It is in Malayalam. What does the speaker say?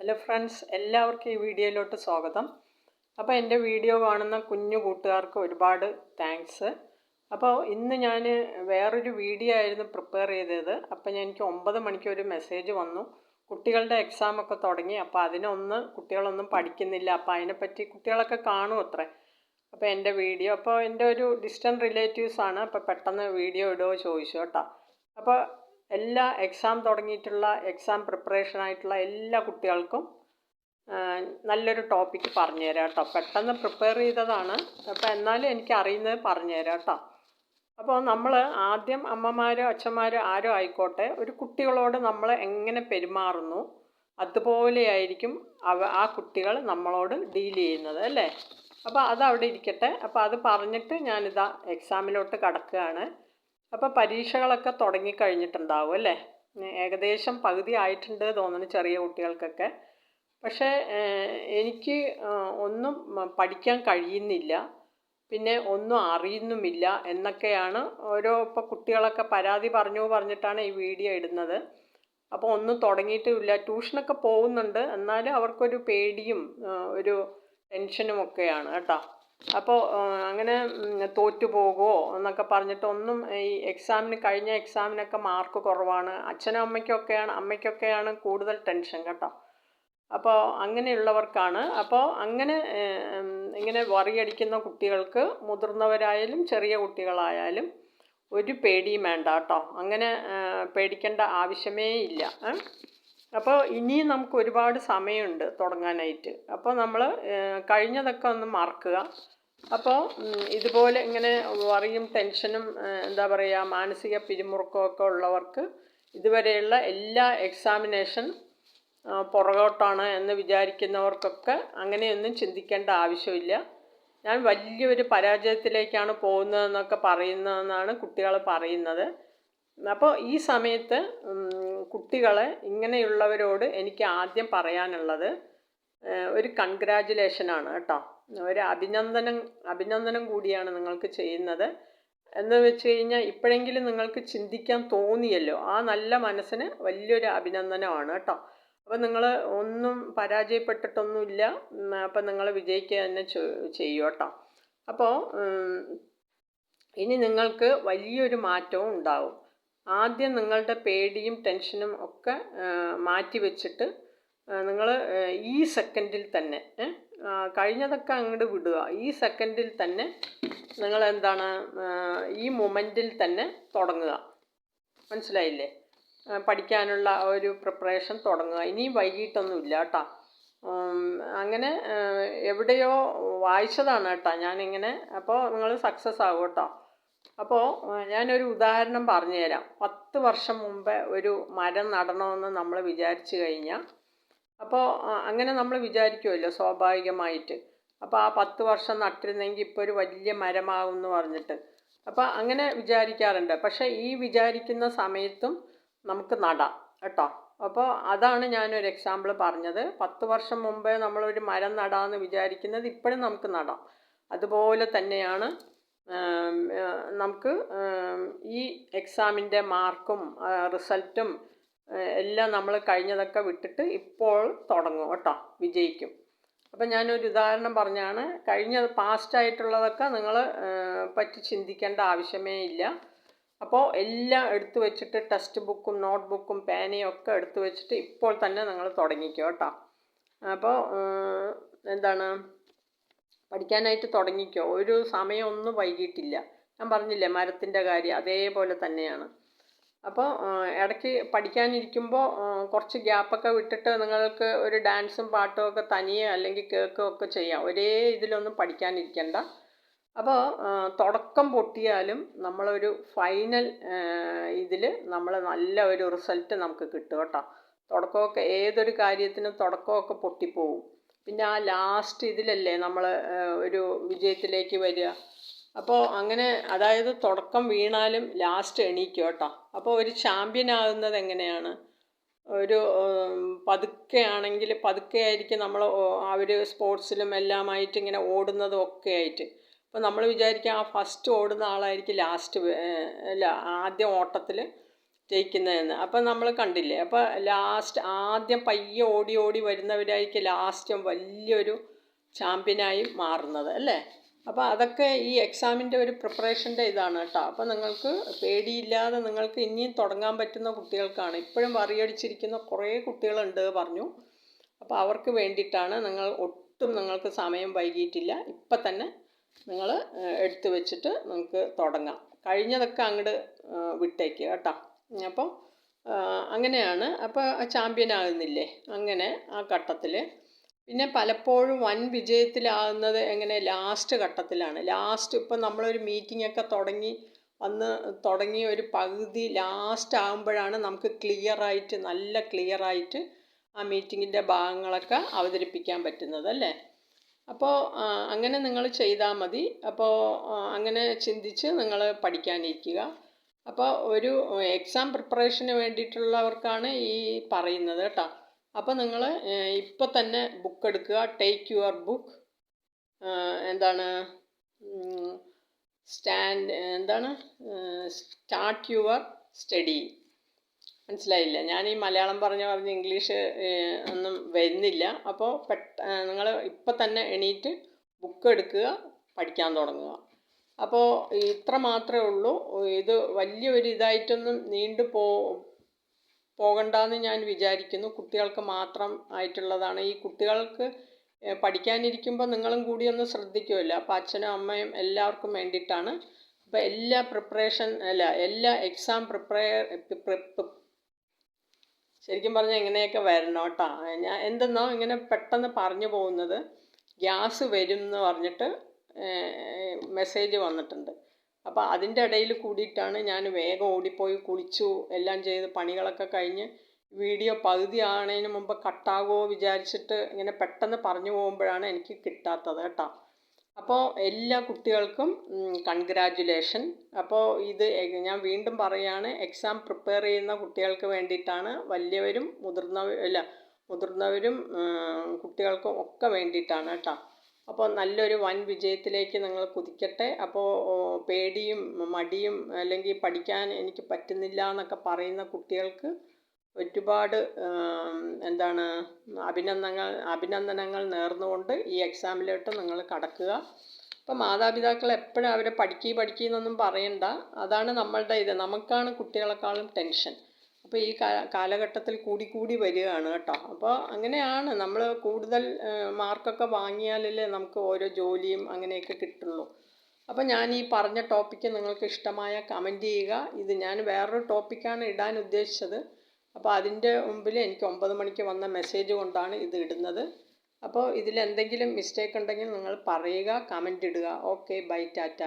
ഹലോ ഫ്രണ്ട്സ് എല്ലാവർക്കും ഈ വീഡിയോയിലോട്ട് സ്വാഗതം. അപ്പോൾ എന്റെ വീഡിയോ കാണുന്ന കുഞ്ഞു കൂട്ടുകാർക്ക് ഒരുപാട് താങ്ക്സ് അപ്പോൾ ഇന്ന് ഞാൻ വേറൊരു വീഡിയോ ആയിരുന്നു പ്രിപ്പയർ ചെയ്തത്. അപ്പോൾ എനിക്ക് ഒമ്പത് മണിക്ക് ഒരു മെസ്സേജ് വന്നു. കുട്ടികളുടെ എക്സാം ഒക്കെ തുടങ്ങി. അപ്പോൾ അതിനൊന്ന് കുട്ടികളൊന്നും പഠിക്കുന്നില്ല. അപ്പോൾ അതിനെപ്പറ്റി കുട്ടികളൊക്കെ കാണും അത്രേ. അപ്പോൾ എന്റെ വീഡിയോ അപ്പോൾ എന്റെ ഒരു ഡിസ്റ്റന്റ് റിലേറ്റീവ്സാണ് അപ്പോൾ പെട്ടെന്ന് വീഡിയോ ഇടുമോ ചോദിച്ചു കേട്ടോ. അപ്പോൾ എല്ലാ എക്സാം തുടങ്ങിയിട്ടുള്ള എക്സാം പ്രിപ്പറേഷൻ ആയിട്ടുള്ള എല്ലാ കുട്ടികൾക്കും നല്ലൊരു ടോപ്പിക്ക് പറഞ്ഞുതരാം കേട്ടോ. പെട്ടെന്ന് പ്രിപ്പയർ ചെയ്തതാണ്. അപ്പോൾ എന്നാലും എനിക്ക് അറിയുന്നത് പറഞ്ഞുതരാം കേട്ടോ. അപ്പോൾ നമ്മൾ ആദ്യം അമ്മമാരോ അച്ഛന്മാരോ ആരോ ആയിക്കോട്ടെ ഒരു കുട്ടികളോട് നമ്മൾ എങ്ങനെ പെരുമാറുന്നു അതുപോലെയായിരിക്കും അവ ആ കുട്ടികൾ നമ്മളോട് ഡീൽ ചെയ്യുന്നത് അല്ലേ? അപ്പോൾ അത് അവിടെ ഇരിക്കട്ടെ. അപ്പോൾ അത് പറഞ്ഞിട്ട് ഞാനിതാ എക്സാമിലോട്ട് കടക്കുകയാണ്. അപ്പോൾ പരീക്ഷകളൊക്കെ തുടങ്ങിക്കഴിഞ്ഞിട്ടുണ്ടാവും അല്ലേ? ഏകദേശം പകുതി ആയിട്ടുണ്ട് തോന്നുന്നു ചെറിയ കുട്ടികൾക്കൊക്കെ. പക്ഷേ എനിക്ക് ഒന്നും പഠിക്കാൻ കഴിയുന്നില്ല. പിന്നെ ഒന്നും അറിയുന്നുമില്ല എന്നൊക്കെയാണ് ഓരോ ഇപ്പോൾ കുട്ടികളൊക്കെ പരാതി പറഞ്ഞു പറഞ്ഞിട്ടാണ് ഈ വീഡിയോ ഇടുന്നത്. അപ്പോൾ ഒന്നും തുടങ്ങിയിട്ടുമില്ല. ട്യൂഷനൊക്കെ പോകുന്നുണ്ട്. എന്നാലും അവർക്കൊരു പേടിയും ഒരു ടെൻഷനും ഒക്കെയാണ് കേട്ടോ. അപ്പോൾ അങ്ങനെ തോറ്റു പോകുമോ എന്നൊക്കെ പറഞ്ഞിട്ടൊന്നും ഈ എക്സാമിന് കഴിഞ്ഞ എക്സാമിനൊക്കെ മാർക്ക് കുറവാണ്. അച്ഛനും അമ്മയ്ക്കൊക്കെയാണ് അമ്മയ്ക്കൊക്കെയാണ് കൂടുതൽ ടെൻഷൻ കേട്ടോ. അപ്പോൾ അങ്ങനെയുള്ളവർക്കാണ്. അപ്പോൾ അങ്ങനെ ഇങ്ങനെ വറിയടിക്കുന്ന കുട്ടികൾക്ക് മുതിർന്നവരായാലും ചെറിയ കുട്ടികളായാലും ഒരു പേടിയും വേണ്ട കേട്ടോ. അങ്ങനെ പേടിക്കേണ്ട ആവശ്യമേ ഇല്ല? അപ്പോൾ ഇനിയും നമുക്ക് ഒരുപാട് സമയമുണ്ട് തുടങ്ങാനായിട്ട്. അപ്പോൾ നമ്മൾ കഴിഞ്ഞതൊക്കെ ഒന്ന് മറക്കുക. അപ്പോൾ ഇതുപോലെ ഇങ്ങനെ വറിയും ടെൻഷനും എന്താ പറയുക മാനസിക പിരിമുറുക്കമൊക്കെ ഉള്ളവർക്ക് ഇതുവരെയുള്ള എല്ലാ എക്സാമിനേഷൻ പുറകോട്ടാണ് എന്ന് വിചാരിക്കുന്നവർക്കൊക്കെ അങ്ങനെയൊന്നും ചിന്തിക്കേണ്ട ആവശ്യമില്ല. ഞാൻ വലിയൊരു പരാജയത്തിലേക്കാണ് പോകുന്നതെന്നൊക്കെ പറയുന്നതെന്നാണ് കുട്ടികൾ പറയുന്നത്. അപ്പോൾ ഈ സമയത്ത് കുട്ടികളെ ഇങ്ങനെയുള്ളവരോട് എനിക്ക് ആദ്യം പറയാനുള്ളത് ഒരു കൺഗ്രാജുലേഷനാണ് കേട്ടോ. ഒരു അഭിനന്ദനം അഭിനന്ദനം കൂടിയാണ് നിങ്ങൾക്ക് ചെയ്യുന്നത്. എന്ന് വെച്ച് കഴിഞ്ഞാൽ ഇപ്പോഴെങ്കിലും നിങ്ങൾക്ക് ചിന്തിക്കാൻ തോന്നിയല്ലോ. ആ നല്ല മനസ്സിന് വലിയൊരു അഭിനന്ദനമാണ് കേട്ടോ. അപ്പോൾ നിങ്ങൾ ഒന്നും പരാജയപ്പെട്ടിട്ടൊന്നുമില്ല. അപ്പം നിങ്ങൾ വിജയിക്കുക തന്നെ ചെയ്യും കേട്ടോ. അപ്പോൾ ഇനി നിങ്ങൾക്ക് വലിയൊരു മാറ്റവും ഉണ്ടാവും. ആദ്യം നിങ്ങളുടെ പേടിയും ടെൻഷനും ഒക്കെ മാറ്റി വെച്ചിട്ട് നിങ്ങൾ ഈ സെക്കൻഡിൽ തന്നെ കഴിഞ്ഞതൊക്കെ അങ്ങോട്ട് വിടുക. ഈ സെക്കൻഡിൽ തന്നെ നിങ്ങൾ എന്താണ് ഈ മൊമെന്റിൽ തന്നെ തുടങ്ങുക. മനസ്സിലായില്ലേ? പഠിക്കാനുള്ള ഒരു പ്രിപ്പറേഷൻ തുടങ്ങുക. ഇനി വൈകിട്ടൊന്നുമില്ല കേട്ടോ. അങ്ങനെ എവിടെയോ വായിച്ചതാണ് കേട്ടോ ഞാനിങ്ങനെ. അപ്പോൾ നിങ്ങൾ സക്സസ് ആകും കേട്ടോ. അപ്പോൾ ഞാനൊരു ഉദാഹരണം പറഞ്ഞുതരാം. പത്ത് വർഷം മുമ്പ് ഒരു മരം നടണമെന്ന് നമ്മൾ വിചാരിച്ചു കഴിഞ്ഞാൽ അപ്പോൾ അങ്ങനെ നമ്മൾ വിചാരിക്കുമല്ലോ സ്വാഭാവികമായിട്ട്. അപ്പോൾ ആ പത്ത് വർഷം നട്ടിരുന്നെങ്കിൽ ഇപ്പോൾ ഒരു വലിയ മരമാകും എന്ന് പറഞ്ഞിട്ട്. അപ്പോൾ അങ്ങനെ വിചാരിക്കാറുണ്ട്. പക്ഷേ ഈ വിചാരിക്കുന്ന സമയത്തും നമുക്ക് നടാം കേട്ടോ. അപ്പോൾ അതാണ് ഞാനൊരു എക്സാമ്പിൾ പറഞ്ഞത്. പത്ത് വർഷം മുമ്പേ നമ്മളൊരു മരം നടാമെന്ന് വിചാരിക്കുന്നത് ഇപ്പോഴും നമുക്ക് നടാം. അതുപോലെ തന്നെയാണ് നമുക്ക് ഈ എക്സാമിന്റെ മാർക്കും റിസൾട്ടും എല്ലാം നമ്മൾ കഴിഞ്ഞതൊക്കെ വിട്ടിട്ട് ഇപ്പോൾ തുടങ്ങും കേട്ടോ വിജയിക്കും. അപ്പം ഞാനൊരു ഉദാഹരണം പറഞ്ഞാണ് കഴിഞ്ഞ പാസ്റ്റ് ആയിട്ടുള്ളതൊക്കെ നിങ്ങൾ പറ്റി ചിന്തിക്കേണ്ട ആവശ്യമേ ഇല്ല. അപ്പോൾ എല്ലാം എടുത്തു വെച്ചിട്ട് ടെക്സ്റ്റ് ബുക്കും നോട്ട് ബുക്കും പേനയും ഒക്കെ എടുത്തു വെച്ചിട്ട് ഇപ്പോൾ തന്നെ നിങ്ങൾ തുടങ്ങിക്കോ കേട്ടോ. അപ്പോൾ എന്താണ്? പഠിക്കാനായിട്ട് തുടങ്ങിക്കോ. ഒരു സമയമൊന്നും വൈകിട്ടില്ല. ഞാൻ പറഞ്ഞില്ലേ മരത്തിന്റെ കാര്യം അതേപോലെ തന്നെയാണ്. അപ്പോൾ ഇടയ്ക്ക് പഠിക്കാനിരിക്കുമ്പോൾ കുറച്ച് ഗ്യാപ്പൊക്കെ വിട്ടിട്ട് നിങ്ങൾക്ക് ഒരു ഡാൻസും പാട്ടും ഒക്കെ തനിയെ അല്ലെങ്കിൽ കേൾക്കുകയോ ഒക്കെ ചെയ്യാം. ഒരേ ഇതിലൊന്നും പഠിക്കാനിരിക്കണ്ട. അപ്പോൾ തുടക്കം പൊട്ടിയാലും നമ്മളൊരു ഫൈനൽ ഇതിൽ നമ്മൾ നല്ല ഒരു റിസൾട്ട് നമുക്ക് കിട്ടും കേട്ടോ. തുടക്കമൊക്കെ ഏതൊരു കാര്യത്തിനും തുടക്കമൊക്കെ പൊട്ടിപ്പോവും. പിന്നെ ആ ലാസ്റ്റ് ഇതിലല്ലേ നമ്മൾ ഒരു വിജയത്തിലേക്ക് വരിക. അപ്പോൾ അങ്ങനെ അതായത് തുടക്കം വീണാലും ലാസ്റ്റ് എണീക്കും കേട്ടോ. അപ്പോൾ ഒരു ചാമ്പ്യൻ ആകുന്നത് എങ്ങനെയാണ്? ഒരു പതുക്കെ ആണെങ്കിൽ പതുക്കെ ആയിരിക്കും നമ്മൾ അവർ സ്പോർട്സിലും എല്ലാമായിട്ട് ഇങ്ങനെ ഓടുന്നതും ഒക്കെ ആയിട്ട്. അപ്പോൾ നമ്മൾ വിചാരിക്കുക ആ ഫസ്റ്റ് ഓടുന്ന ആളായിരിക്കും ലാസ്റ്റ് അല്ല ആദ്യ ഓട്ടത്തിൽ ജയിക്കുന്നതെന്ന്. അപ്പം നമ്മൾ കണ്ടില്ലേ? അപ്പോൾ ലാസ്റ്റ് ആദ്യം പയ്യെ ഓടി ഓടി വരുന്നവരായിരിക്കും ലാസ്റ്റ് വലിയൊരു ചാമ്പ്യനായി മാറുന്നത് അല്ലേ? അപ്പോൾ അതൊക്കെ ഈ എക്സാമിന്റെ ഒരു പ്രിപ്പറേഷന്റെ ഇതാണ് കേട്ടോ. അപ്പോൾ നിങ്ങൾക്ക് പേടിയില്ലാതെ നിങ്ങൾക്ക് ഇനിയും തുടങ്ങാൻ പറ്റുന്ന കുട്ടികൾക്കാണ്. ഇപ്പോഴും വറിയടിച്ചിരിക്കുന്ന കുറേ കുട്ടികളുണ്ട് പറഞ്ഞു. അപ്പോൾ അവർക്ക് വേണ്ടിയിട്ടാണ് നിങ്ങൾ ഒട്ടും നിങ്ങൾക്ക് സമയം വൈകിയിട്ടില്ല. ഇപ്പം തന്നെ നിങ്ങൾ എടുത്തു വെച്ചിട്ട് നിങ്ങൾക്ക് തുടങ്ങാം. കഴിഞ്ഞതൊക്കെ അങ്ങോട്ട് വിട്ടേക്ക് കേട്ടോ. അപ്പോൾ അങ്ങനെയാണ്. അപ്പോൾ ചാമ്പ്യൻ ആകുന്നില്ലേ? അങ്ങനെ ആ ഘട്ടത്തിൽ. പിന്നെ പലപ്പോഴും വൻ വിജയത്തിലാകുന്നത് എങ്ങനെ? ലാസ്റ്റ് ഘട്ടത്തിലാണ്. ലാസ്റ്റ് ഇപ്പം നമ്മളൊരു മീറ്റിംഗ് ഒക്കെ തുടങ്ങി വന്ന് തുടങ്ങി ഒരു പകുതി ലാസ്റ്റ് ആകുമ്പോഴാണ് നമുക്ക് ക്ലിയറായിട്ട് നല്ല ക്ലിയറായിട്ട് ആ മീറ്റിങ്ങിന്റെ ഭാഗങ്ങളൊക്കെ അവതരിപ്പിക്കാൻ പറ്റുന്നത് അല്ലേ? അപ്പോൾ അങ്ങനെ നിങ്ങൾ ചെയ്താൽ മതി. അപ്പോൾ അങ്ങനെ ചിന്തിച്ച് നിങ്ങൾ പഠിക്കാനിരിക്കുക. അപ്പോൾ ഒരു എക്സാം പ്രിപ്പറേഷന് വേണ്ടിയിട്ടുള്ളവർക്കാണ് ഈ പറയുന്നത് കേട്ടോ. അപ്പോൾ നിങ്ങൾ ഇപ്പോൾ തന്നെ ബുക്ക് എടുക്കുക. ടേക്ക് യുവർ ബുക്ക് എന്താണ്? സ്റ്റാൻഡ് എന്താണ്? സ്റ്റാർട്ട് യുവർ സ്റ്റഡി മനസ്സിലായില്ല? ഞാൻ ഈ മലയാളം പറഞ്ഞ് പറഞ്ഞ് ഇംഗ്ലീഷ് ഒന്നും വരുന്നില്ല. അപ്പോൾ പെട്ട നിങ്ങൾ ഇപ്പം തന്നെ എണീറ്റ് ബുക്ക് എടുക്കുക പഠിക്കാൻ തുടങ്ങുക. അപ്പോൾ ഇത്ര മാത്രമേ ഉള്ളൂ. ഇത് വലിയൊരു ഇതായിട്ടൊന്നും നീണ്ടു പോ പോകണ്ടെന്ന് ഞാൻ വിചാരിക്കുന്നു. കുട്ടികൾക്ക് മാത്രം ആയിട്ടുള്ളതാണ്. ഈ കുട്ടികൾക്ക് പഠിക്കാനിരിക്കുമ്പോൾ നിങ്ങളും കൂടി ഒന്ന് ശ്രദ്ധിക്കുമല്ലോ. അപ്പോൾ അച്ഛനും അമ്മയും എല്ലാവർക്കും വേണ്ടിയിട്ടാണ്. അപ്പോൾ എല്ലാ പ്രിപ്പറേഷൻ അല്ല എല്ലാ എക്സാം പ്രിപ്പയർ ശരിക്കും പറഞ്ഞാൽ ഇങ്ങനെയൊക്കെ വരണം കേട്ടോ. ഞാൻ എന്തെന്നോ ഇങ്ങനെ പെട്ടെന്ന് പറഞ്ഞു പോകുന്നത്. ഗ്യാസ് വരും എന്ന് പറഞ്ഞിട്ട് മെസ്സേജ് വന്നിട്ടുണ്ട്. അപ്പോൾ അതിന്റെ ഇടയിൽ കൂടിയിട്ടാണ് ഞാൻ വേഗം ഓടിപ്പോയി കുളിച്ചു എല്ലാം ചെയ്ത് പണികളൊക്കെ കഴിഞ്ഞ് വീഡിയോ പകുതി ആണതിന് മുമ്പ് കട്ടാകുമോ വിചാരിച്ചിട്ട് ഇങ്ങനെ പെട്ടെന്ന് പറഞ്ഞു പോകുമ്പോഴാണ് എനിക്ക് കിട്ടാത്തത് കേട്ടോ. അപ്പോൾ എല്ലാ കുട്ടികൾക്കും കൺഗ്രാജുലേഷൻ അപ്പോൾ ഇത് ഞാൻ വീണ്ടും പറയുകയാണ് എക്സാം പ്രിപ്പയർ ചെയ്യുന്ന കുട്ടികൾക്ക് വേണ്ടിയിട്ടാണ് വലിയവരും മുതിർന്നവ അല്ല മുതിർന്നവരും കുട്ടികൾക്കും ഒക്കെ വേണ്ടിയിട്ടാണ് കേട്ടോ. അപ്പോൾ നല്ലൊരു വൻ വിജയത്തിലേക്ക് നിങ്ങൾ കുതിക്കട്ടെ. അപ്പോൾ പേടിയും മടിയും അല്ലെങ്കിൽ പഠിക്കാൻ എനിക്ക് പറ്റുന്നില്ല എന്നൊക്കെ പറയുന്ന കുട്ടികൾക്ക് ഒരുപാട് എന്താണ് അഭിനന്ദനങ്ങൾ അഭിനന്ദനങ്ങൾ നേർന്നുകൊണ്ട് ഈ എക്സാമിലോട്ട് നിങ്ങൾ കടക്കുക. അപ്പം മാതാപിതാക്കൾ എപ്പോഴും അവരെ പഠിക്കുക പഠിക്കുക എന്നൊന്നും പറയണ്ട. അതാണ് നമ്മളുടെ ഇത്. നമുക്കാണ് കുട്ടികളെക്കാളും ടെൻഷൻ. അപ്പോൾ ഈ കാലഘട്ടത്തിൽ കൂടി കൂടി വരികയാണ് കേട്ടോ. അപ്പോൾ അങ്ങനെയാണ് നമ്മൾ കൂടുതൽ മാർക്കൊക്കെ വാങ്ങിയാലല്ലേ നമുക്ക് ഓരോ ജോലിയും അങ്ങനെയൊക്കെ കിട്ടുള്ളൂ. അപ്പോൾ ഞാൻ ഈ പറഞ്ഞ ടോപ്പിക്ക് നിങ്ങൾക്ക് ഇഷ്ടമായ കമന്റ് ചെയ്യുക. ഇത് ഞാൻ വേറൊരു ടോപ്പിക്കാണ് ഇടാൻ ഉദ്ദേശിച്ചത്. അപ്പോൾ അതിന്റെ മുമ്പിൽ എനിക്ക് ഒമ്പത് മണിക്ക് വന്ന മെസ്സേജ് കൊണ്ടാണ് ഇത് ഇടുന്നത്. അപ്പോൾ ഇതിൽ എന്തെങ്കിലും മിസ്റ്റേക്ക് ഉണ്ടെങ്കിൽ നിങ്ങൾ പറയുക കമന്റ് ഇടുക. Okay bye tata.